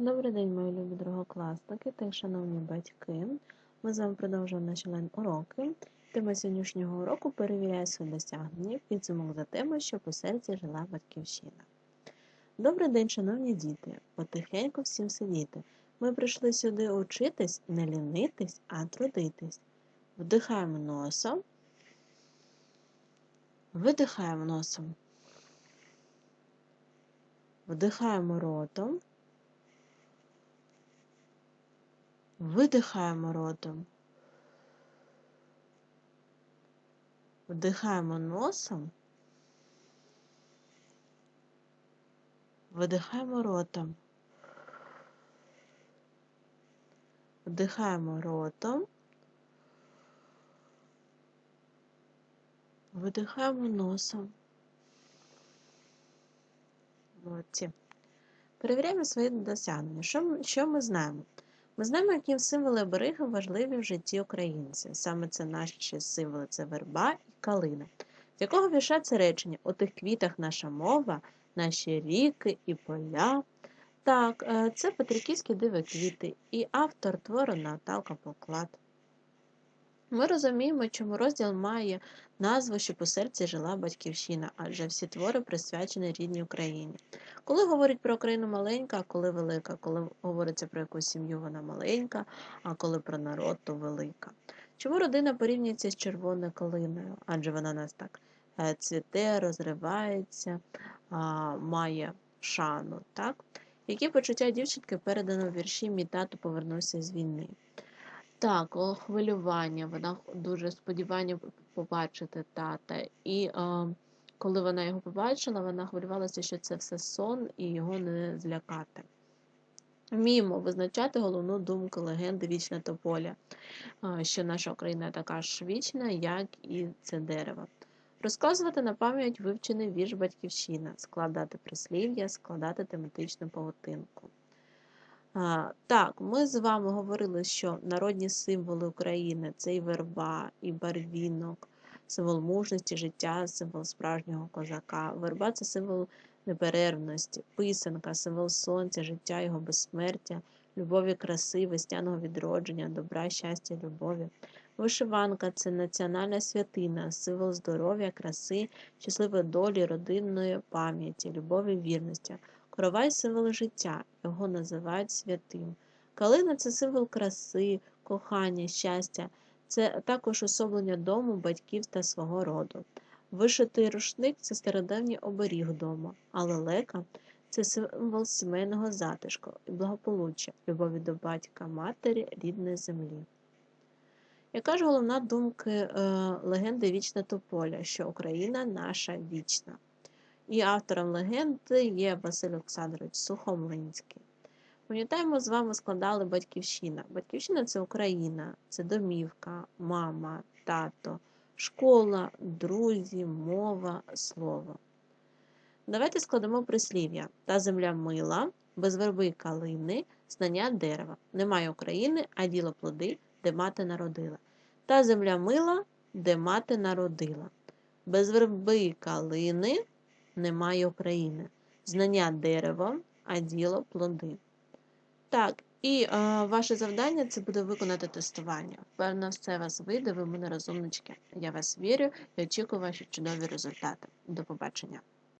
Добрий день, мої любі другокласники та шановні батьки. Ми з вами продовжуємо наші лайн-уроки. Тема сьогоднішнього уроку перевіряє свої досягнення, підсумок за темою, що по серці жила батьківщина. Добрий день, шановні діти! Потихеньку всім сидіти. Ми прийшли сюди учитись, не лінитись, а трудитись. Вдихаємо носом, видихаємо носом, вдихаємо ротом. Видихаємо ротом. Вдихаємо носом. Видихаємо ротом. Вдихаємо ротом. Видихаємо носом. Молодці. Перевіряємо свої досягнення. Що що ми знаємо? Ми знаємо, які символи обереги важливі в житті українців. Саме це наші символи це верба і калина. З якого вірша це речення? У тих квітах наша мова, наші ріки і поля. Так, е, це Петриківські диви квіти і автор твору Наталка Поклад. Ми розуміємо, чому розділ має назву, що по серці жила батьківщина, адже всі твори присвячені рідній Україні. Коли говорять про Україну маленька, а коли велика, коли говориться про якусь сім'ю, вона маленька, а коли про народ, то велика. Чому родина порівнюється з червоною калиною? Адже вона нас так е, цвіте, розривається, має шану. Так? Які почуття дівчинки передано в вірші Мій тато повернувся з війни? Так, хвилювання, вона дуже сподівання побачити тата. І е, коли вона його побачила, вона хвилювалася, що це все сон і його не злякати. Вміємо визначати головну думку легенди Вічна Тополя, е, що наша Україна така ж вічна, як і це дерево. Розказувати на пам'ять вивчений вірш Батьківщина, складати прислів'я, складати тематичну павутинку. Так, ми з вами говорили, що народні символи України це і верба, і барвінок, символ мужності, життя, символ справжнього козака. Верба це символ неперервності, писанка, символ сонця, життя, його безсмертя, любові, краси, весняного відродження, добра, щастя, любові. Вишиванка це національна святина, символ здоров'я, краси, щасливої долі, родинної пам'яті, любові, вірності. Коровай символ життя, його називають святим. Калина це символ краси, кохання, щастя, це також особлення дому, батьків та свого роду. Вишитий рушник це стародавній оберіг дому, а лелека це символ сімейного затишку і благополуччя, любові до батька, матері, рідної землі. Яка ж головна думка е, легенди Вічна Тополя, що Україна наша вічна? І автором легенди є Василь Олександрович Сухомлинський. Пам'ятаємо, з вами складали Батьківщина. Батьківщина це Україна, це домівка, мама, тато, школа, друзі, мова, слово. Давайте складемо прислів'я. Та земля мила, без верби калини, знання дерева. Немає України, а діло плоди, де мати народила. Та земля мила, де мати народила. Без верби калини немає України. Знання дерево, а діло плоди. Так, і е, ваше завдання це буде виконати тестування. Певно, все вас вийде, ви мене розумнички. Я вас вірю і очікую ваші чудові результати. До побачення.